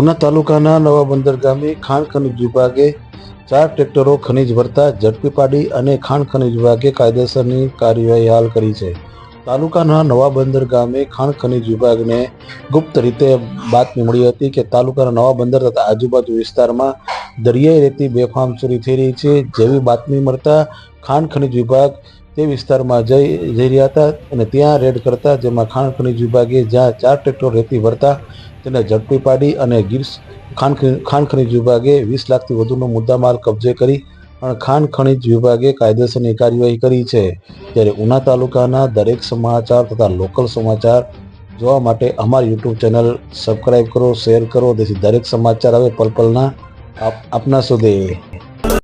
ઉના તાલુકાના નવા બંદર ગામે ખાણ ખનિજ વિભાગે ચાર ટ્રેક્ટરો ખનિજ ભરતા ઝડપી પાડી અને ખાણ ખનિજ વિભાગે કાયદેસરની કાર્યવાહી હાલ કરી છે. તાલુકાના નવા બંદર ગામે ખાણ ખનિજ વિભાગને ગુપ્ત રીતે બાતમી મળી હતી કે તાલુકાના નવા બંદર તથા આજુબાજુ વિસ્તારમાં દરિયાઈ રેતી બેફામ ચોરી થઈ રહી છે જેવી બાતમી મળતા ખાણ ખનિજ વિભાગ તે વિસ્તારમાં જઈ જઈ રહ્યા હતા અને ત્યાં રેડ કરતા જેમાં ખાણ ખનિજ વિભાગે જ્યાં ચાર ટ્રેક્ટર રેતી ભરતા તેને ઝડપી પાડી અને ગીર ખાણ ખાણ ખનિજ વિભાગે વીસ લાખથી વધુનો મુદ્દામાલ કબજે કરી પણ ખાણ ખનિજ વિભાગે કાયદેસરની કાર્યવાહી કરી છે. ત્યારે ઉના તાલુકાના દરેક સમાચાર તથા લોકલ સમાચાર જોવા માટે અમારી યુટ્યુબ ચેનલ સબસ્ક્રાઈબ કરો, શેર કરો. જેથી દરેક સમાચાર આવે પલપલના આપ, આપના સુધી.